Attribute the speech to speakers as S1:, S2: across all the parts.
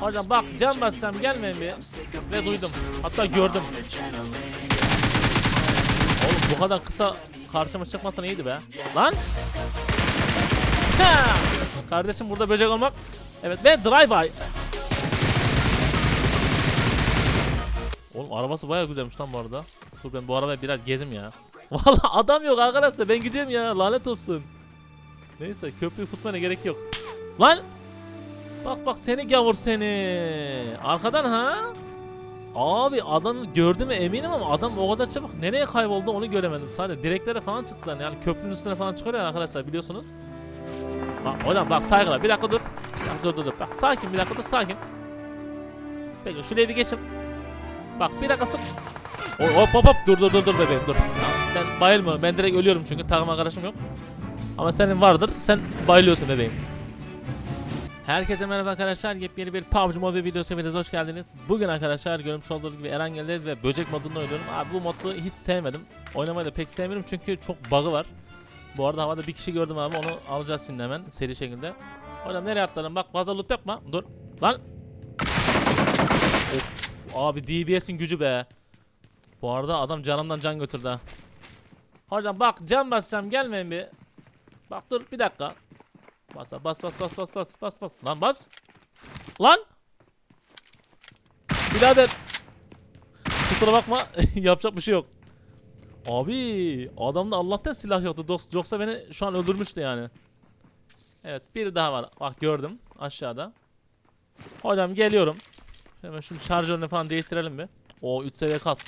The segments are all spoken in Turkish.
S1: Hocam bak can basacağım gelmeyin bir. Ve duydum. Hatta gördüm. Oğlum bu kadar kısa karşıma çıkmasa iyiydi be. Lan. Ha! Kardeşim burada böcek olmak. Evet ve drive-by. Oğlum arabası bayağı güzelmiş lan bu arada. Dur ben bu arabayı biraz gezim ya. Vallahi adam yok arkadaşlar ben gidiyorum ya lanet olsun. Neyse köprüyü kusmana gerek yok. Lan! Bak bak seni gavur seni. Arkadan ha? Abi adamı gördüm eminim ama adam o kadar çabuk nereye kayboldu onu göremedim. Sadece direklere falan çıktılar yani köprünün üstüne falan çıkıyor ya arkadaşlar biliyorsunuz. Bak hocam bak saygılar bir dakika dur. Bak, dur dur dur bak sakin bir dakika dur sakin. Peki şuraya bir geçim. Bak bir dakika sık. Hop hop hop dur dur dur dur bebeğim dur. Ben bayılmıyorum ben direkt ölüyorum çünkü takım arkadaşım yok. Ama senin vardır sen bayılıyorsun bebeğim. Herkese merhaba arkadaşlar. Yepyeni bir PUBG Mobile videosu hepiniz hoş geldiniz. Bugün arkadaşlar görmüş olduğunuz gibi Eren geldi ve böcek modunda oynuyorum. Abi bu modu hiç sevmedim. Oynamayı da pek sevmiyorum çünkü çok bug'ı var. Bu arada havada bir kişi gördüm abi onu alacağız şimdi hemen seri şekilde. Hocam nereye atladın? Bak fazla loot yapma. Dur. Lan. Of abi DBS'in gücü be. Bu arada adam canımdan can götürdü ha. Hocam bak can basacağım gelmeyin bir. Bak dur bir dakika. Bas bas bas bas bas bas bas bas. Lan bas. Lan. Birader. Kusura bakma yapacak bir şey yok. Abi adamda Allah'tan silah yoktu dost yoksa beni şu an öldürmüştü yani. Evet biri daha var. Bak gördüm aşağıda. Hocam geliyorum. Hemen şu şarjörünü falan değiştirelim bir. O 3 seviye kas.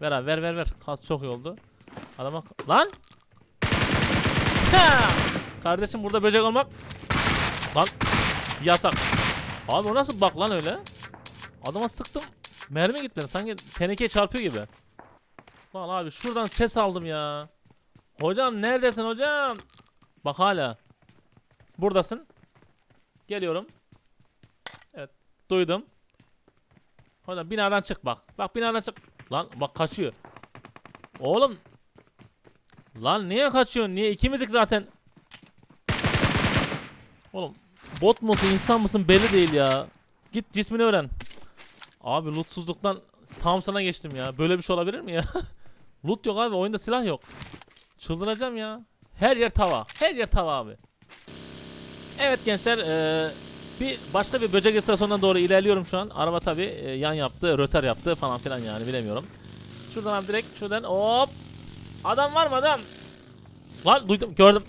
S1: Ver abi ver ver ver. Kas çok iyi oldu. Adama lan. Ha! Kardeşim burada böcek olmak. Lan yasak. Abi o nasıl bak lan öyle? Adama sıktım. Mermi gitmedi. Sanki tenekeye çarpıyor gibi. Lan abi şuradan ses aldım ya. Hocam neredesin hocam? Bak hala. Buradasın. Geliyorum. Evet. Duydum. Hocam binadan çık bak. Bak binadan çık. Lan bak kaçıyor. Oğlum. Lan niye kaçıyorsun? Niye ikimizlik zaten? Oğlum bot musun insan mısın belli değil ya. Git cismini öğren. Abi lootsuzluktan tam sana geçtim ya. Böyle bir şey olabilir mi ya? Loot yok abi oyunda silah yok. Çıldıracağım ya. Her yer tava. Her yer tava abi. Evet gençler eee, bir başka bir böcek istasyonuna doğru ilerliyorum şu an. Araba tabi yan yaptı, röter yaptı falan filan yani bilemiyorum. Şuradan abi direkt şuradan hop. Adam var mı adam? Lan duydum gördüm.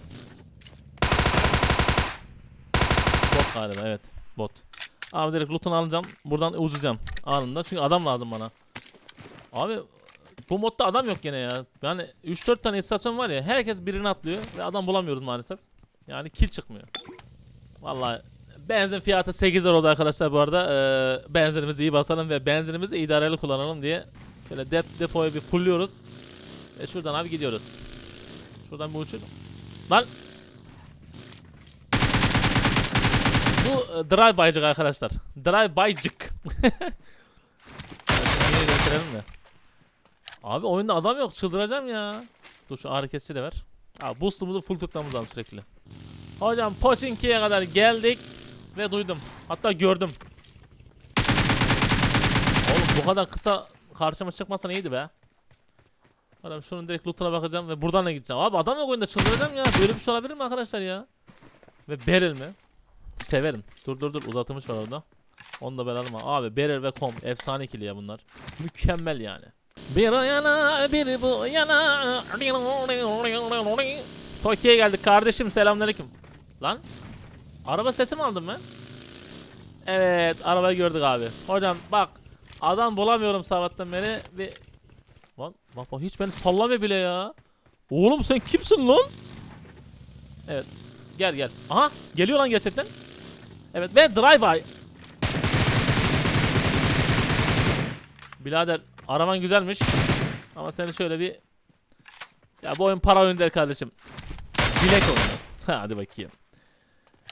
S1: Bot galiba evet bot. Abi direkt loot'unu alacağım. Buradan uzayacağım anında. Çünkü adam lazım bana. Abi bu modda adam yok gene ya. Yani 3-4 tane istasyon var ya. Herkes birini atlıyor ve adam bulamıyoruz maalesef. Yani kill çıkmıyor. Vallahi benzin fiyatı 8 lira oldu arkadaşlar bu arada. Ee, benzinimizi iyi basalım ve benzinimizi idareli kullanalım diye şöyle dep depoyu bir fullüyoruz. Ve şuradan abi gidiyoruz. Şuradan bir uçur. Lan Bu e, drive by'cık arkadaşlar. Drive by'cık. Gösterelim de. Abi oyunda adam yok çıldıracağım ya. Dur şu hareketçi de ver. Abi boost'umuzu full tutmamız lazım sürekli. Hocam Pochinki'ye kadar geldik ve duydum. Hatta gördüm. Oğlum bu kadar kısa karşıma çıkmasa iyiydi be. Hocam şunun direkt loot'una bakacağım ve buradan da gideceğim. Abi adam yok oyunda çıldıracağım ya. Böyle bir şey olabilir mi arkadaşlar ya? Ve Beryl mi? Severim. Dur dur dur uzatılmış var orada. Onu da ben alayım. Abi Beryl ve Kom efsane ikili ya bunlar. Mükemmel yani. Bir yana bir bu yana. Tokyo'ya geldik kardeşim selamünaleyküm. Lan araba sesi mi aldım ben? Evet arabayı gördük abi. Hocam bak adam bulamıyorum sabahtan beri bir Lan bak bak hiç beni sallamıyor bile ya. Oğlum sen kimsin lan? Evet. Gel gel. Aha geliyor lan gerçekten. Evet ve drive-by. Birader araban güzelmiş. Ama seni şöyle bir ya bu oyun para oyunu değil kardeşim. Bilek oyunu. Ha, Hadi bakayım.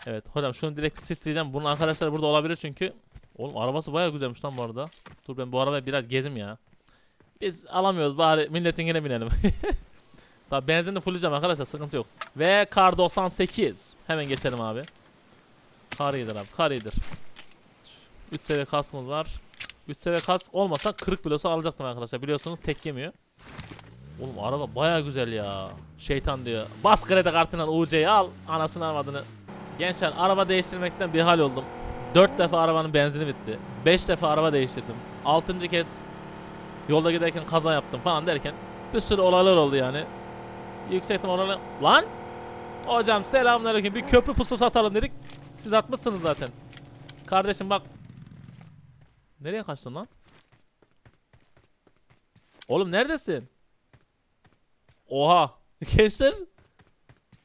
S1: Evet hocam şunu direkt sisleyeceğim. Bunun arkadaşlar burada olabilir çünkü. Oğlum arabası bayağı güzelmiş lan bu arada. Dur ben bu arabayı biraz gezim ya. Biz alamıyoruz bari milletin yine binelim. Tabi benzinle fulleyeceğim arkadaşlar sıkıntı yok. Ve kar 98. Hemen geçelim abi. Kar iyidir abi kar iyidir. 3 seviye kaskımız var. 3 seviye kask olmasa kırık blosu alacaktım arkadaşlar. Biliyorsunuz tek yemiyor. Oğlum araba baya güzel ya. Şeytan diyor. Bas kredi kartından UC'yi al. Anasını almadığını. Gençler araba değiştirmekten bir hal oldum. 4 defa arabanın benzini bitti. 5 defa araba değiştirdim. 6. kez yolda giderken kaza yaptım falan derken bir sürü olaylar oldu yani. Yüksek ihtimal olaylar... Lan! Hocam selamünaleyküm. Bir köprü pusu satalım dedik. Siz atmışsınız zaten. Kardeşim bak. Nereye kaçtın lan? Oğlum neredesin? Oha. Gençler.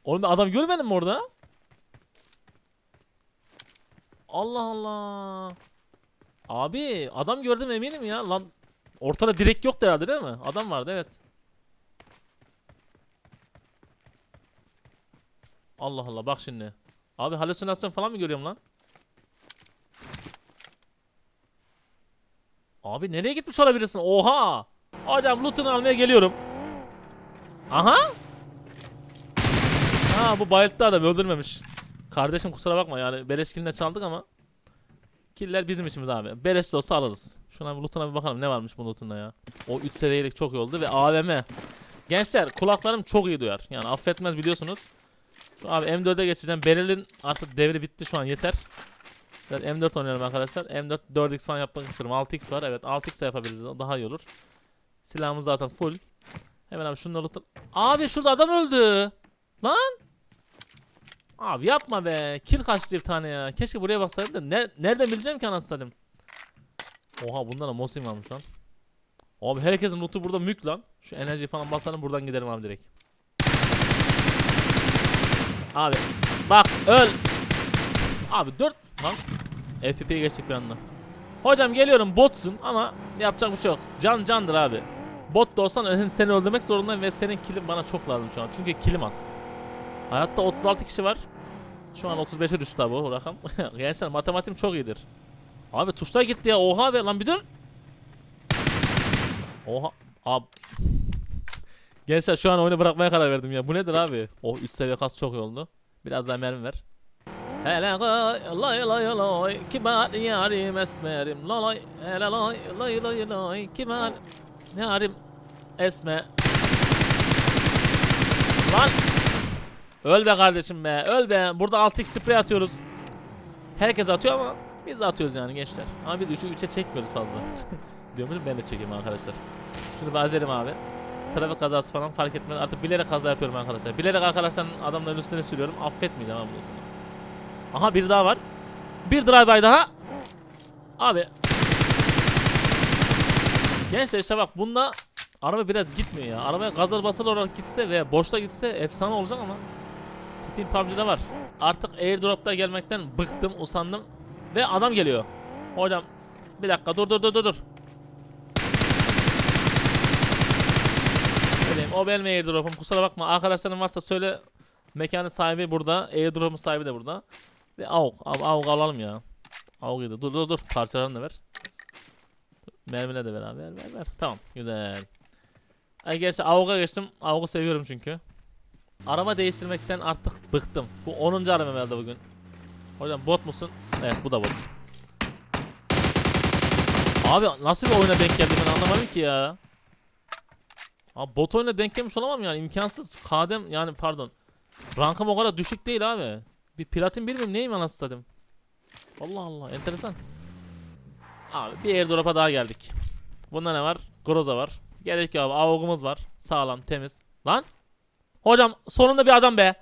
S1: Oğlum adam görmedim mi orada? Allah Allah. Abi adam gördüm eminim ya. Lan ortada direk yoktu herhalde değil mi? Adam vardı evet. Allah Allah bak şimdi. Abi halüsinasyon falan mı görüyorum lan? Abi nereye gitmiş olabilirsin? Oha! Hocam loot'unu almaya geliyorum. Aha! Ha bu bayılttı adam öldürmemiş. Kardeşim kusura bakma yani beleş killine çaldık ama Killer bizim işimiz abi. Beleş de olsa alırız. Şuna bir loot'una bir bakalım ne varmış bu loot'unda ya. O 3 seviyelik çok iyi oldu ve AVM. Gençler kulaklarım çok iyi duyar. Yani affetmez biliyorsunuz. Abi M4'e geçeceğim. Beril'in artık devri bitti şu an yeter. Evet, M4 oynayalım arkadaşlar. M4 4x falan yapmak istiyorum. 6x var. Evet 6x de yapabiliriz. Daha iyi olur. Silahımız zaten full. Hemen abi şunları loot... Abi şurada adam öldü. Lan. Abi yapma be. Kill kaçtı bir tane ya. Keşke buraya baksaydım da. Ne, nereden bileceğim ki anasını satayım. Oha bunda da Mosin varmış lan. Abi herkesin lootu burada mük lan. Şu enerji falan basalım buradan gidelim abi direkt. Abi bak öl. Abi 4 lan. FP'ye geçtik bir anda. Hocam geliyorum botsun ama yapacak bir şey yok. Can candır abi. Bot da olsan seni öldürmek zorundayım ve senin killin bana çok lazım şu an. Çünkü killim az. Hayatta 36 kişi var. Şu an 35'e düştü tabi o rakam. Gençler matematiğim çok iyidir. Abi tuşlar gitti ya. Oha be lan bir dur. Oha. Abi. Gençler şu an oyunu bırakmaya karar verdim ya. Bu nedir abi? Oh 3 seviye kas çok iyi oldu. Biraz daha mermi ver. Hele lay lay lay lay kibar yarim esmerim? Lay hele lay lay lay lay kibar yarim esme? Lan! Öl be kardeşim be öl be. Burada 6x sprey atıyoruz. Herkes atıyor ama biz de atıyoruz yani gençler. Ama biz 3'ü 3'e çekmiyoruz fazla. Diyormuşum ben de çekeyim arkadaşlar. Şunu bir azerim abi Trafik kazası falan fark etmez artık bilerek kaza yapıyorum arkadaşlar Bilerek arkadaşlar adamların üstüne sürüyorum affetmeyeceğim abi bunu. Aha bir daha var. Bir drive-by daha. Abi. Gençler işte bak bunda araba biraz gitmiyor ya. Arabaya gazlar basılı olarak gitse veya boşta gitse efsane olacak ama Steam PUBG'de var. Artık airdrop'ta gelmekten bıktım, usandım ve adam geliyor. Hocam bir dakika dur dur dur dur dur. O benim airdrop'um. Kusura bakma arkadaşlarım varsa söyle. Mekanın sahibi burada, airdrop'un sahibi de burada. Ve AUG. Abi AUG alalım ya. AUG'u da. Dur dur dur. Parçalarını da ver. Mermine de ver abi. Ver ver ver. Tamam. Güzel. Ay gerçi AUG'a geçtim. AUG'u seviyorum çünkü. Araba değiştirmekten artık bıktım. Bu 10. araba herhalde bugün. Hocam bot musun? Evet bu da bot. Abi nasıl bir oyuna denk geldi ben anlamadım ki ya. Abi bot oyuna denk gelmiş olamam yani imkansız. Kadem yani pardon. Rankım o kadar düşük değil abi. Bir platin bir miyim neyim anasını satayım. Allah Allah enteresan. Abi bir airdrop'a daha geldik. Bunda ne var? Groza var. Gerek yok abi avogumuz var. Sağlam temiz. Lan. Hocam sonunda bir adam be.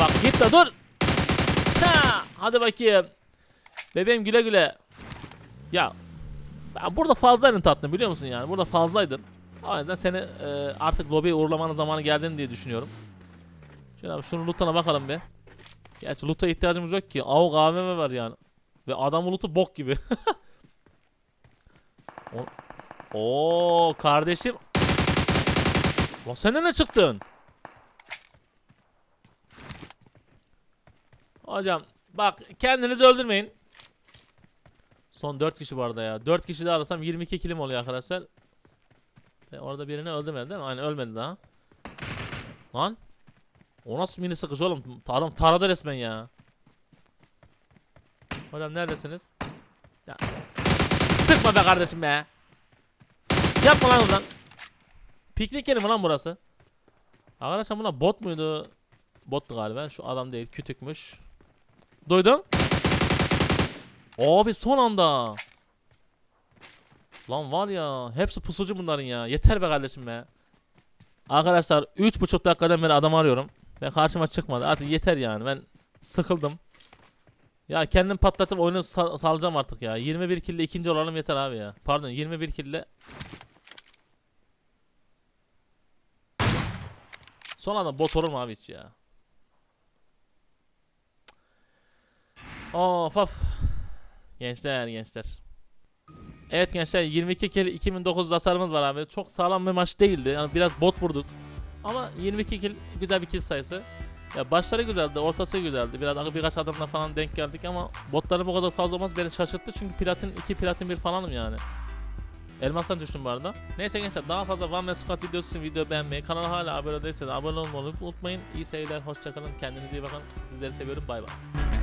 S1: Bak git de dur. Ha, hadi bakayım. Bebeğim güle güle. Ya ben burada fazlaydın tatlım biliyor musun yani? Burada fazlaydın. O yüzden seni e, artık lobiye uğurlamanın zamanı geldi diye düşünüyorum. Şöyle abi şunun loot'una bakalım bir. Gerçi loot'a ihtiyacımız yok ki. AUG AVM var yani. Ve adamın loot'u bok gibi. o Oo kardeşim. Lan sen ne çıktın? Hocam bak kendinizi öldürmeyin. Son 4 kişi bu arada ya. 4 kişi de arasam 22 kilim oluyor arkadaşlar. Ve orada birini öldürmedi değil mi? Aynen ölmedi daha. Lan. O nasıl mini sıkıcı oğlum? Adam taradı resmen ya. Hocam neredesiniz? Ya. Sıkma be kardeşim be. Yapma lan oradan. Piknik yeri mi lan burası? Arkadaşlar buna bot muydu? Bottu galiba. Şu adam değil. Kütükmüş. Duydun? Abi son anda. Lan var ya. Hepsi pusucu bunların ya. Yeter be kardeşim be. Arkadaşlar 3,5 dakikadan beri adam arıyorum. Ve karşıma çıkmadı. Artık yeter yani. Ben sıkıldım. Ya kendim patlatıp oyunu sal- salacağım artık ya. 21 kille ikinci olalım yeter abi ya. Pardon 21 kille. Son anda bot olur mu abi hiç ya? Of of. Gençler gençler. Evet gençler 22 kill 2009 hasarımız var abi. Çok sağlam bir maç değildi. Yani biraz bot vurduk. Ama 22 kill güzel bir kill sayısı. Ya başları güzeldi, ortası güzeldi. Biraz birkaç adamla falan denk geldik ama botların bu kadar fazla olması beni şaşırttı çünkü platin 2 platin 1 falanım yani. Elmastan düştüm bu arada. Neyse gençler daha fazla One Man Squad videosu için video beğenmeyi, kanala hala abone değilseniz abone olmayı unutmayın. İyi seyirler, hoşçakalın, kendinize iyi bakın. Sizleri seviyorum, bay bay.